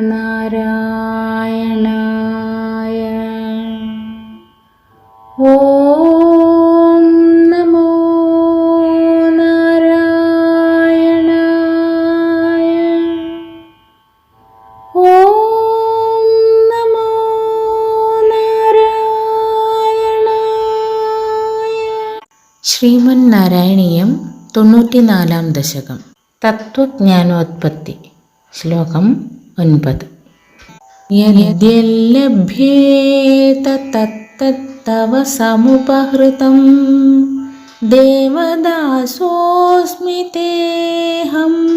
നാരായണായ. ഓം നമോ നാരായണായ. ഓം നമോ നാരായണായ. ശ്രീമൻ നാരായണീയം തൊണ്ണൂറ്റിനാലാം ദശകം. തത്വജ്ഞാനോത്പത്തി. ശ്ലോകം ഒൻപത്. യദ്യല്ലഭ്യേത തത്തത്തവ സമുപഹൃതം. ദേവദാസോസ്മി തേഹം.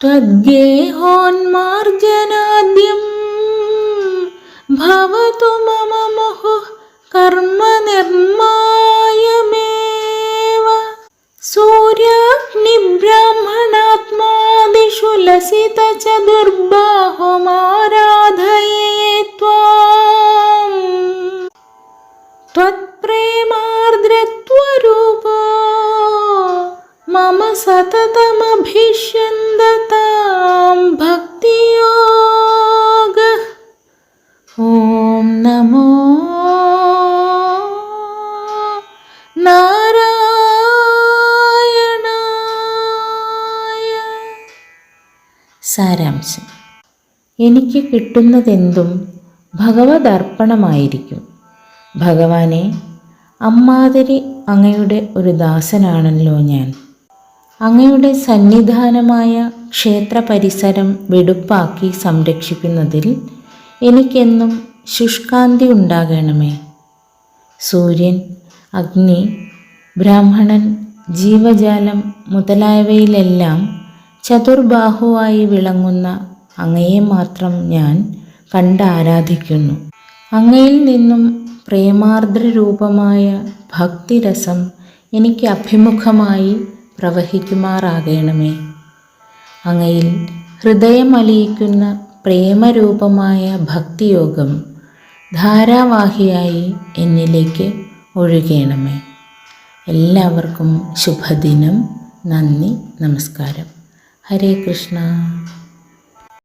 त्वद्गेहोन्मार्जनाद्यं भवतु मम मुहुः कर्मनिर्म सूर्याग्निब्राह्मणात्मादिषु लसित च दुर्बाहुमाराधये त्वाम् त्वत्प्रेमार्द्रत्वरूपो मम सततमभिष्यन्दतां भक्तियोगः സാരാംശം. എനിക്ക് കിട്ടുന്നതെന്തും ഭഗവതർപ്പണമായിരിക്കും ഭഗവാനെ അമ്മാതിരി അങ്ങയുടെ ഒരു ദാസനാണല്ലോ ഞാൻ. അങ്ങയുടെ സന്നിധാനമായ ക്ഷേത്ര പരിസരം വെടുപ്പാക്കി സംരക്ഷിക്കുന്നതിൽ എനിക്കെന്നും ശുഷ്കാന്തി ഉണ്ടാകണമേ. സൂര്യൻ അഗ്നി ബ്രാഹ്മണൻ ജീവജാലം മുതലായവയിലെല്ലാം ചതുർബാഹുവായി വിളങ്ങുന്ന അങ്ങയെ മാത്രം ഞാൻ കണ്ടാരാധിക്കുന്നു. അങ്ങയിൽ നിന്നും പ്രേമാർദ്രരൂപമായ ഭക്തിരസം എനിക്ക് അഭിമുഖമായി പ്രവഹിക്കുമാറാകണമേ. അങ്ങയിൽ ഹൃദയമലിയിക്കുന്ന പ്രേമരൂപമായ ഭക്തിയോഗം ധാരാവാഹിയായി എന്നിലേക്ക് ഒഴുകേണമേ. എല്ലാവർക്കും ശുഭദിനം. നന്ദി. നമസ്കാരം. ഹരേ കൃഷ്ണ.